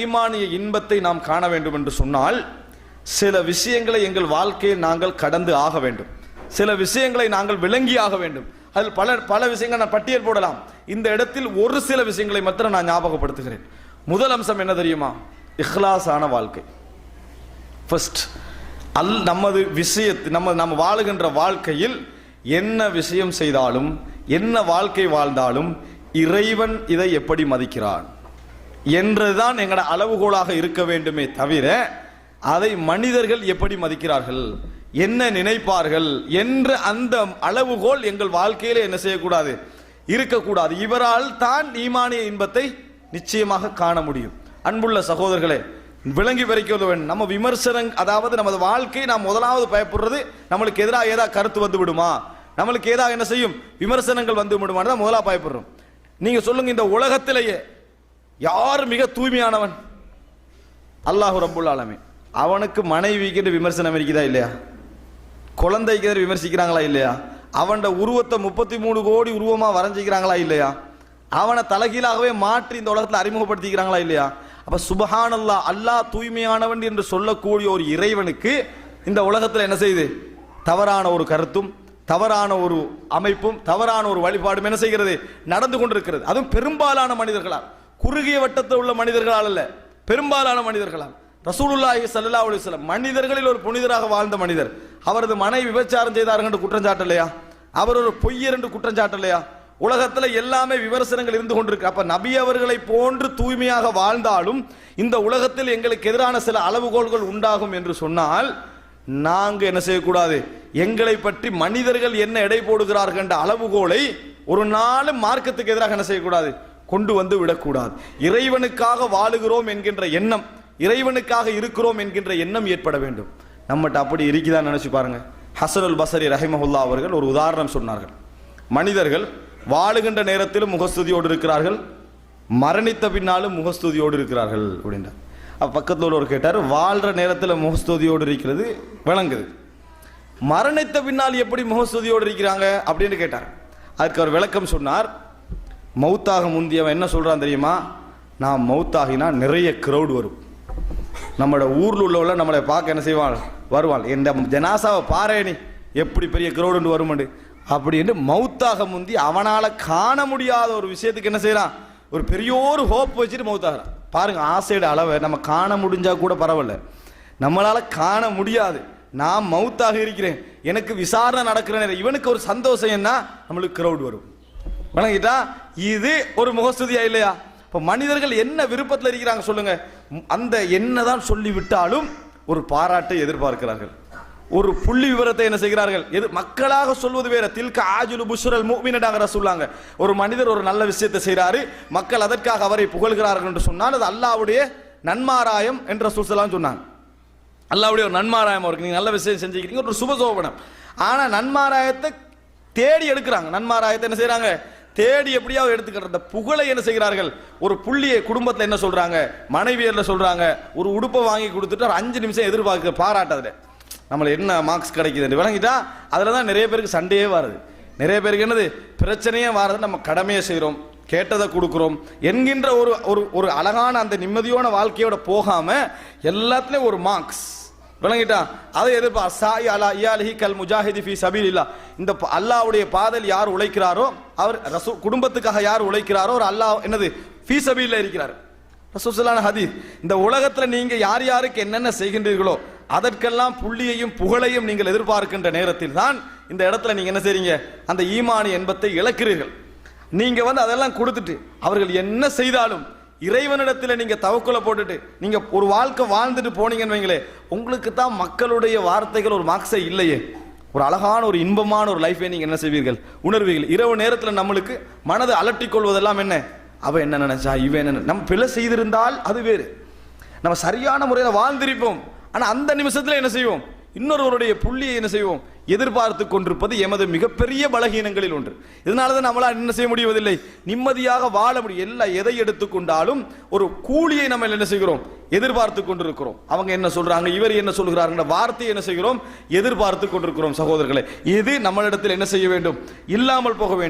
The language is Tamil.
ஈமானிய இன்பத்தை நாம் காண வேண்டும் என்று சொன்னால் சில விஷயங்களை எங்கள் வாழ்க்கையில் நாங்கள் கடந்து ஆக வேண்டும். சில விஷயங்களை நாங்கள் விளங்கி ஆக வேண்டும். அதில் பல பல விஷயங்கள் நான் பட்டியல் போடலாம். இந்த இடத்தில் ஒரு சில விஷயங்களை மாத்திரம் நான் ஞாபகப்படுத்துகிறேன். முதல் அம்சம் என்ன தெரியுமா? இஹ்லாஸான வாழ்க்கை. ஃபர்ஸ்ட் அல் நமது விஷயத்து நம்ம நம்ம வாழுகின்ற வாழ்க்கையில் என்ன விஷயம் செய்தாலும் என்ன வாழ்க்கை வாழ்ந்தாலும் இறைவன் இதை எப்படி மதிக்கிறான்? என்றுதான் எங்களோட அளவுகோலாக இருக்க வேண்டுமே தவிர அதை மனிதர்கள் எப்படி மதிக்கிறார்கள் என்ன நினைப்பார்கள் என்ற அந்த அளவுகோல் எங்கள் வாழ்க்கையில என்ன செய்யக்கூடாது இருக்கக்கூடாது. இவரால் தான் ஈமானிய இன்பத்தை நிச்சயமாக காண முடியும். அன்புள்ள சகோதரர்களே விளங்கி வரைக்க வேண்டும் நம்ம விமர்சனம் அதாவது நமது வாழ்க்கை நாம் முதலாவது பயப்படுறது நம்மளுக்கு எதிராக ஏதாவது கருத்து வந்து விடுமா? நம்மளுக்கு ஏதாவது என்ன செய்யும்? விமர்சனங்கள் வந்து விடுமான்னு தான் முதலாக பயப்படுறோம். நீங்க சொல்லுங்க இந்த உலகத்திலேயே யார் மிக தூய்மையானவன்? அல்லாஹு ரப்புல் ஆலமே அவனுக்கு மனைவிக்கு விமர்சனம் இருக்குதா இல்லையா? குழந்தைக்கு விமர்சிக்கிறாங்களா இல்லையா? அவனோட உருவத்தை முப்பத்தி மூணு கோடி உருவமாக வரைஞ்சிக்கிறாங்களா இல்லையா? அவனை தலைகீழாகவே மாற்றி இந்த உலகத்தில் அறிமுகப்படுத்திக்கிறாங்களா இல்லையா? அப்போ சுபஹானல்லா அல்லாஹ் தூய்மையானவன் என்று சொல்லக்கூடிய ஒரு இறைவனுக்கு இந்த உலகத்தில் என்ன செய்யுது? தவறான ஒரு கருத்தும் தவறான ஒரு அமைப்பும் தவறான ஒரு வழிபாடும் என்ன செய்கிறது? நடந்து கொண்டிருக்கிறது. அதுவும் பெரும்பாலான மனிதர்களால். குறுகிய வட்டத்தில் உள்ள மனிதர்களால் அல்ல பெரும்பாலான மனிதர்களால். ரசூலுல்லாஹி சல்லா அலைஹி மனிதர்களில் ஒரு புனிதராக வாழ்ந்த மனிதர். அவரது மனை விபச்சாரம் செய்தார்கள் என்று குற்றஞ்சாட்டு இல்லையா? அவர் ஒரு பொய்யர் என்று குற்றஞ்சாட்டு இல்லையா? உலகத்தில் எல்லாமே விமர்சனங்கள் இருந்து கொண்டிருக்கு. அப்ப நபி அவர்களை போன்று தூய்மையாக வாழ்ந்தாலும் இந்த உலகத்தில் எங்களுக்கு எதிரான சில அளவுகோல்கள் உண்டாகும் என்று சொன்னால் நாங்கள் என்ன செய்யக்கூடாது? எங்களை பற்றி மனிதர்கள் என்ன எடை போடுகிறார்கள் என்ற அளவுகோலை ஒரு நாளும் மார்க்கத்துக்கு எதிராக என்ன செய்யக்கூடாது? கொண்டு வந்து விடக்கூடாது. இறைவனுக்காக வாழுகிறோம் என்கின்ற எண்ணம் இறைவனுக்காக இருக்கிறோம் என்கின்ற எண்ணம் ஏற்பட வேண்டும். நம்மகிட்ட அப்படி இருக்குதா நினச்சி பாருங்க. ஹசனுல் பசரி ரஹிமஹுல்லா அவர்கள் ஒரு உதாரணம் சொன்னார்கள். மனிதர்கள் வாழுகின்ற நேரத்திலும் முகஸ்துதியோடு இருக்கிறார்கள் மரணித்த பின்னாலும் முகஸ்துதியோடு இருக்கிறார்கள் அப்படின்றார். பக்கத்தில் ஒருவர் கேட்டார் வாழ்கிற நேரத்தில் முகஸ்துதியோடு இருக்கிறது விளங்குது. மரணித்த பின்னால் எப்படி முகஸ்துதியோடு இருக்கிறாங்க? அப்படின்னு கேட்டார். அதுக்கு அவர் விளக்கம் சொன்னார் மவுத்தாக முந்தியவன் என்ன சொல்கிறான் தெரியுமா? நான் மௌத்தாகினா நிறைய க்ரௌடு வரும். நம்மளோட ஊரில் உள்ளவள நம்மளை பார்க்க என்ன செய்வான் வருவாள் இந்த ஜனாசாவை பாரே நீ எப்படி பெரிய க்ரௌடுன்னு வருமண்டு? அப்படின்னு மவுத்தாக முந்தி அவனால் காண முடியாத ஒரு விஷயத்துக்கு என்ன செய்கிறான் ஒரு பெரிய ஒரு ஹோப் வச்சுட்டு மவுத்தாகிறான் பாருங்கள் ஆசையோட அளவை நம்ம காண முடிஞ்சால் கூட பரவாயில்ல. நம்மளால் காண முடியாது. நான் மௌத்தாக இருக்கிறேன். எனக்கு விசாரணை நடக்கிற நேரம் இவனுக்கு ஒரு சந்தோஷம் என்ன? நம்மளுக்கு க்ரௌட் வரும். வணங்கிட்டா? இது ஒரு முகஸ்துதியா இல்லையா? இப்போ மனிதர்கள் என்ன விருப்பத்தில் இருக்கிறாங்க சொல்லுங்க. அந்த என்னதான் சொல்லி விட்டாலும் ஒரு பாராட்டை எதிர்பார்க்கிறார்கள். ஒரு புள்ளி விவரத்தை என்ன செய்கிறார்கள்? எது மக்களாக சொல்வது வேற. தில்க ஆஜுலு புஷ்ரல் மூமினடாக சொல்லாங்க ஒரு மனிதர் ஒரு நல்ல விஷயத்தை செய்கிறாரு மக்கள் அதற்காக அவரை புகழ்கிறார்கள் என்று சொன்னால் அது அல்லாவுடைய நன்மாராயம் என்ற சுசலாம் சொன்னாங்க. அல்லாவுடைய ஒரு நன்மாராயம் அவருக்கு. நீங்கள் நல்ல விஷயம் செஞ்சுக்கிறீங்க. ஒரு சுபசோபனம் ஆனால் நன்மாராயத்தை தேடி எடுக்கிறாங்க. நன்மாராயத்தை என்ன செய்கிறாங்க தேடி எப்படியாவது எடுத்துக்கிற அந்த புகழை என்ன செய்கிறார்கள்? ஒரு புள்ளியை குடும்பத்தில் என்ன சொல்றாங்க? மனைவியரில் சொல்றாங்க. ஒரு உடுப்பை வாங்கி கொடுத்துட்டு ஒரு அஞ்சு நிமிஷம் எதிர்பார்க்க பாராட்டாதுல நம்மள என்ன மார்க்ஸ் கிடைக்குதுன்னு விளங்கிட்டா அதில் தான் நிறைய பேருக்கு சண்டையே வருது. நிறைய பேருக்கு என்னது? பிரச்சனையே வர்றது நம்ம கடமையை செய்கிறோம் கேட்டதை கொடுக்குறோம். என்கின்ற ஒரு ஒரு ஒரு அழகான அந்த நிம்மதியான வாழ்க்கையோட போகாம எல்லாத்துலேயும் ஒரு மார்க்ஸ் விளங்கிட்டா? அதை எதிர்பார் சாய் அலா இயாலிஹி கல் முஜாஹிதி ஃபி சபீலில்லா இந்த அல்லாவுடைய அல்லாஹ்வுடைய பாதையில் யார் உழைக்கிறாரோ அவர் ரசூ குடும்பத்துக்காக யார் உழைக்கிறாரோ ஒரு அல்லாஹ் என்னது ஃபீ இருக்கிறார். ரசூசலான ஹதீஸ் இந்த உலகத்தில் நீங்கள் யார் யாருக்கு என்னென்ன செய்கின்றீர்களோ அதற்கெல்லாம் புள்ளியையும் புகழையும் நீங்கள் எதிர்பார்க்கின்ற நேரத்தில் தான் இந்த இடத்துல நீங்கள் என்ன செய்றீங்க? அந்த ஈமானி என்பத்தை இழக்கிறீர்கள். நீங்கள் வந்து அதெல்லாம் கொடுத்துட்டு அவர்கள் என்ன செய்தாலும் இறைவனிடத்தில் நீங்கள் தவக்குலை போட்டுட்டு நீங்கள் ஒரு வாழ்க்கை வாழ்ந்துட்டு போனீங்கன்னு வைங்களே உங்களுக்கு தான் மக்களுடைய வார்த்தைகள் ஒரு மார்க்ஸே இல்லையே. ஒரு அழகான ஒரு இன்பமான ஒரு லைஃபை நீங்கள் என்ன செய்வீர்கள்? உணர்வீர்கள். இரவு நேரத்தில் நம்மளுக்கு மனதை அலட்டிக் கொள்வதெல்லாம் என்ன? அவ என்ன நினைச்சா? இவன் என்ன நம்ம பிழை செய்திருந்தால் அது வேறு. நம்ம சரியான முறையில் வாழ்ந்திருப்போம். ஆனால் அந்த நிமிஷத்தில் என்ன செய்வோம்? இன்னொருவருடைய புள்ளியை என்ன செய்வோம்? எதிர்பார்த்து கொண்டிருப்பது எமது மிகப்பெரிய பலகீனங்களில் ஒன்று. இதனால தான் நம்மளால் என்ன செய்ய முடிவதில்லை? நிம்மதியாக வாழ முடியும். எல்லா எதை எடுத்துக்கொண்டாலும் ஒரு கூலியை நம்ம என்ன செய்கிறோம்? எதிர்பார்த்து கொண்டிருக்கிறோம். அவங்க என்ன சொல்றாங்க? இவர் என்ன சொல்கிறாருங்கிற வார்த்தையை என்ன செய்கிறோம்? எதிர்பார்த்து கொண்டிருக்கிறோம் சகோதரர்களை. இது நம்மளிடத்தில் என்ன செய்ய வேண்டும்? இல்லாமல் போக வேண்டும்.